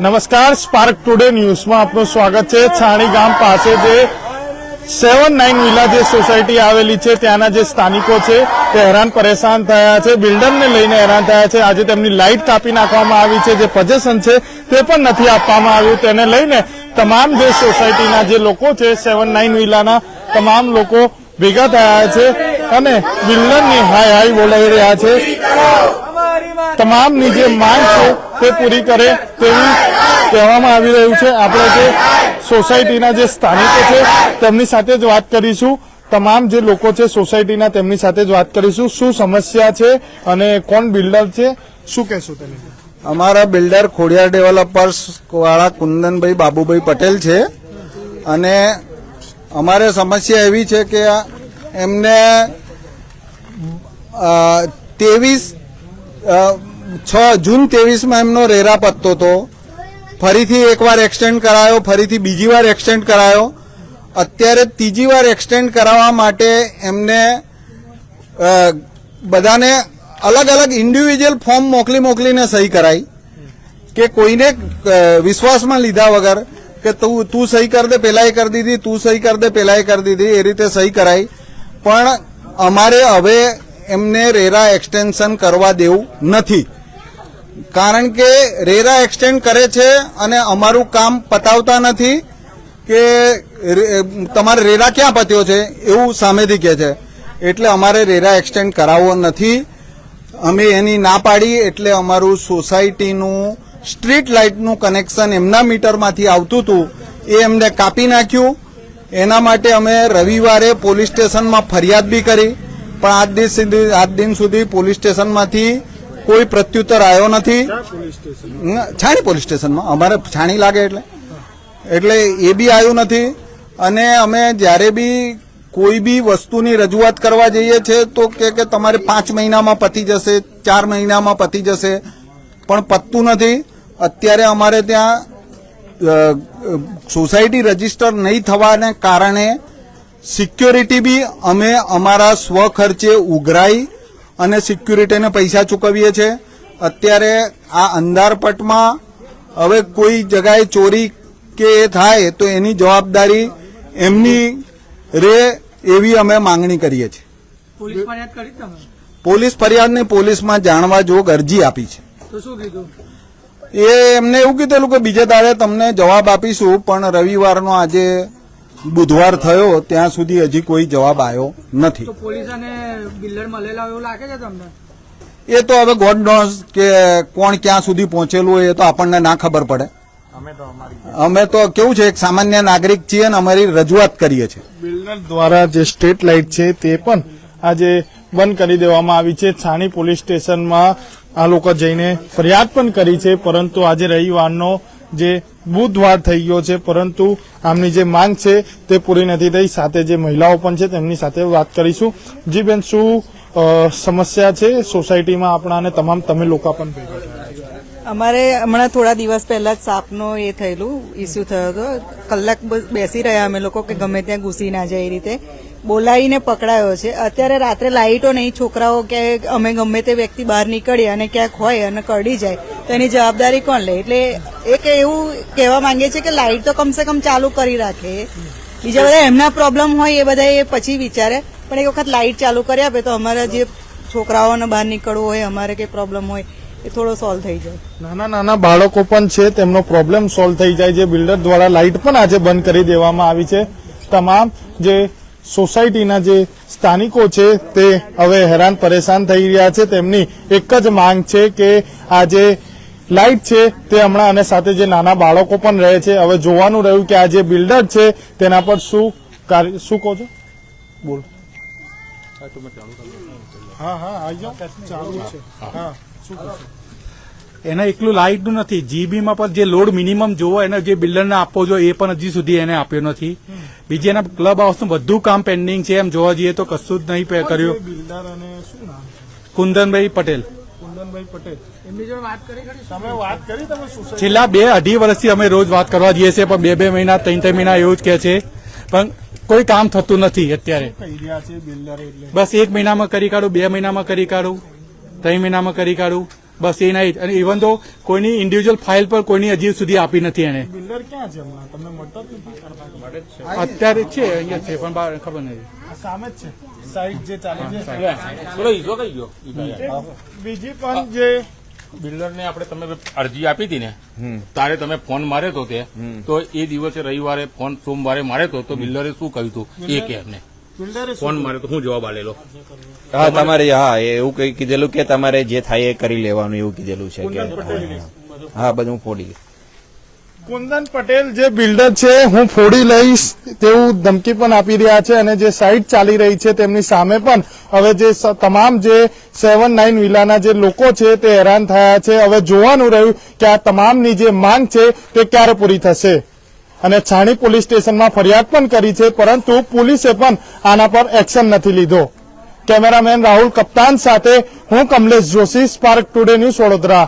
નમસ્કાર spark today ન્યૂઝમાં આપનું સ્વાગત છે. છાણી ગામ પાસે જે સેવન નાઇન વિલા જે સોસાયટી આવેલી છે, ત્યાંના જે સ્થાનિકો છે, તે હેરાન પરેશાન થયા છે. બિલ્ડરને લઈને હેરાન થયા છે. આજે તેમની લાઇટ કાપી નાખવામાં આવી છે. જે પજેશન છે, તે પણ નથી આપવામાં આવ્યું. તેને લઈને તમામ જે સોસાયટીના જે લોકો છે, સેવન નાઇન વિલાના તમામ લોકો ભેગા થયા છે અને બિલ્ડરની હાય હાય બોલાવી રહ્યા છે. તમામની જે માંગ છે તે પૂરી કરે તેવી કહેવામાં આવી રહ્યું છે. આપણે જે સોસાયટીના જે સ્થાનિકો છે તેમની સાથે જ વાત કરીશું. તમામ જે લોકો છે સોસાયટીના તેમની સાથે જ વાત કરીશું. શું સમસ્યા છે અને કોણ બિલ્ડર છે? શું કહેશું તેને અમારા બિલ્ડર ખોડિયાર ડેવલપર્સ વાળા કુંદનભાઈ બાબુભાઈ પટેલ છે. અને અમારે સમસ્યા એવી છે કે એમને ત્રેવીસ છ જૂન ત્રેવીસમાં એમનો રેરા પત્તો હતો. ફરીથી એકવાર એક્સટેન્ડ કરાયો, ફરીથી બીજી વાર એક્સટેન્ડ કરાયો. અત્યારે ત્રીજી વાર એક્સટેન્ડ કરાવવા માટે એમને બધાને અલગ અલગ ઇન્ડિવિજ્યુઅલ ફોર્મ મોકલી મોકલીને સહી કરાઈ. કે કોઈને વિશ્વાસમાં લીધા વગર કે તું તું સહી કર દે પેલા કરી દીધી, તું સહી કર દે પેલા કરી દીધી, એ રીતે સહી કરાઈ. પણ અમારે હવે એમને રેરા એક્સટેન્શન કરવા દેવું નથી. કારણ કે રેરા એક્સટેન્ડ કરે છે અને અમારું કામ પતાવતા નથી કે તમારે રેરા ક્યાં પત્યો છે એવું સામેથી કહે છે. એટલે અમારે રેરા એક્સટેન્ડ કરાવવો નથી. અમે એની ના પાડી એટલે અમારું સોસાયટીનું સ્ટ્રીટ લાઇટનું કનેક્શન એમના મીટરમાંથી આવતું હતું, એ એમને કાપી નાખ્યું. એના માટે અમે રવિવારે પોલીસ સ્ટેશનમાં ફરિયાદ બી કરી. પણ આજ દિન સુધી આજ દિન સુધી પોલીસ સ્ટેશનમાંથી કોઈ પ્રત્યુત્તર આવ્યો નથી. છાણી પોલીસ સ્ટેશનમાં. અમારે છાણી લાગે એટલે. એટલે એ બી આવ્યું નથી. અને અમે જ્યારે બી કોઈ બી વસ્તુની રજૂઆત કરવા જઈએ છીએ તો કે કે તમારે પાંચ મહિનામાં પતી જશે ચાર મહિનામાં પતી જશે. પણ પતતું નથી. અત્યારે અમારે ત્યાં સોસાયટી રજિસ્ટર નહીં થવાને કારણે સિક્યોરિટી બી અમે અમારા સ્વખર્ચે ઉઘરાઈ અને સિક્યુરિટીને પૈસા ચૂકવીએ છીએ. અત્યારે આ અંધારપટમાં હવે કોઈ જગાએ ચોરી કે એ થાય તો એની જવાબદારી એમની રે એવી અમે માંગણી કરીએ છીએ. પોલીસ ફરિયાદ નહીં ફરિયાદને પોલીસમાં જાણવા જોગ અરજી આપી છે. એ એમને એવું કીધેલું કે બીજે દાડે તમને જવાબ આપીશું પણ રવિવારનો આજે બુધવાર થયો ત્યાં સુધી હજી કોઈ જવાબ આવ્યો નથી. પોલીસ અને બિલ્ડર મળેલા એવું લાગે છે તમને? એ તો હવે ગોડ નોઝ કે કોણ ક્યાં સુધી પહોંચેલું હોય એ તો આપણને ના ખબર પડે. અમે તો કેવું છે એક સામાન્ય નાગરિક છીએ અને અમારી રજૂઆત કરીએ છીએ. બિલ્ડર દ્વારા જે સ્ટ્રીટ લાઇટ છે તે પણ આજે બંધ કરી દેવામાં આવી છે. છાણી પોલીસ સ્ટેશનમાં આ લોકો જઈને ફરિયાદ પણ કરી છે પરંતુ આજે રવિવારનો જે બુધવાર થઈ ગયો છે, પરંતુ આમની જે માંગ છે તે પૂરી નથી થઈ. સાથે જે મહિલાઓ પણ છે તેમની સાથે વાત કરીશું. જી બેન, શું સમસ્યા છે સોસાયટીમાં આપણા અને તમામ તમે લોકો પણ અમારે હમણાં થોડા દિવસ પહેલા જ સાપનો એ થયેલું ઇસ્યુ થયો હતો. કલાક બેસી રહ્યા અમે લોકો કે ગમે ત્યાં ઘૂસી ના જાય એ રીતે. બોલાવીને પકડાયો છે. અત્યારે રાત્રે લાઇટો નહીં, છોકરાઓ કે અમે ગમે તે વ્યક્તિ બહાર નીકળીએ અને ક્યાંક હોય અને કરડી જાય, તો એની જવાબદારી કોણ લે? એટલે એક એવું કહેવા માંગે છે કે લાઇટ તો કમસે કમ ચાલુ કરી રાખે. બીજા બધા એમના પ્રોબ્લેમ હોય એ બધા એ પછી વિચારે. પણ એક વખત લાઇટ ચાલુ કરી આપે તો અમારા જે છોકરાઓને બહાર નીકળવું હોય, અમારે કંઈ પ્રોબ્લેમ હોય, એ થોડો સોલ્વ થઈ જાય. નાના નાના બાળકો પણ છે, તેમનો પ્રોબ્લેમ સોલ્વ થઈ જાય. જે બિલ્ડર દ્વારા લાઇટ પણ આજે બંધ કરી દેવામાં આવી છે. તમામ જે સોસાયટીના જે સ્થાનિકો છે તે હવે હેરાન પરેશાન થઈ રહ્યા છે. તેમની એક જ માંગ છે કે આ જે લાઇટ છે તે હમણાં અને સાથે જે નાના બાળકો પણ રહે છે. હવે જોવાનું રહ્યું કે આ જે બિલ્ડર છે તેના પર શું કાર્ય શું કહો છો? બોલ. હા હા આવી જાઓ. ચાલુ છે. હા શું કહો છો? એના એકલું લાઇટનું નથી. જીબીમાં પણ જે લોડ મિનિમમ જોવો એને જે બિલ્ડરને આપવો જોઈએ એ પણ હજી સુધી એને આપ્યો નથી. બીજી એના ક્લબ હાઉસનું બધું કામ પેન્ડિંગ છે. એમ જોવા જઈએ તો કશું જ નહીં પે- કર્યું. બિલ્ડર અને શું નામ કુંદનભાઈ પટેલ. કુંદનભાઈ પટેલ. એમની જોડે વાત કરી વાત કરી છેલ્લા બે અઢી વર્ષથી અમે રોજ વાત કરવા જઈએ છીએ પણ બે બે મહિના ત્રણ ત્રણ મહિના એવું જ કહે છે. પણ કોઈ કામ થતું નથી અત્યારે. કહી રહ્યા છે બિલ્ડર એટલે? બસ એક મહિનામાં કરી કાઢું બે મહિનામાં કરી કાઢું ત્રણ મહિનામાં કરી કાઢું. બસ એ નહીં. અને ઇવન તો કોઈની ઇન્ડિવિજ્યુઅલ ફાઇલ પર કોઈની હજી સુધી આપી નથી એને બિલ્ડર ક્યાં છે તમને મળતો અત્યારે છે અહીંયા છે પણ બહાર ખબર નથી. સામે જ છે. સાઈડ જે ચાલે છે. બીજી પણ જે બિલ્ડર ને આપણે તમે અરજી આપી હતી ને તારે તમે ફોન માર્યો તો તે તો એ દિવસે રવિવારે ફોન સોમવારે માર્યો તો તો બિલ્ડરે શું કહ્યું હતું એ કે એમને. ફોન મારે તો હું જવાબ આલેલો હા તમારે હા એ એવું કઈ કીધેલું કે તમારે જે થાય એ કરી લેવાનું એવું કીધેલું છે કે હા. બધું ફોડી કુંદન પટેલ જે બિલ્ડર છે હું ફોડી લઈશ તેવું ધમકી પણ આપી રહ્યા છે અને જે સાઇટ ચાલી રહી છે તેમની સામે પણ હવે જે તમામ જે સેવન નાઇન વિલાના જે લોકો છે તે હેરાન થયા છે. હવે જોવાનું રહ્યું કે આ તમામની જે માંગ છે તે ક્યારે પૂરી થશે. અને છાણી પોલીસ સ્ટેશનમાં ફરિયાદ પણ કરી છે, પરંતુ પોલીસે પણ આના પર એક્શન નથી લીધો. કેમેરામેન રાહુલ કપ્તાન સાથે હું Kamlesh Joshi, spark today news Vadodara.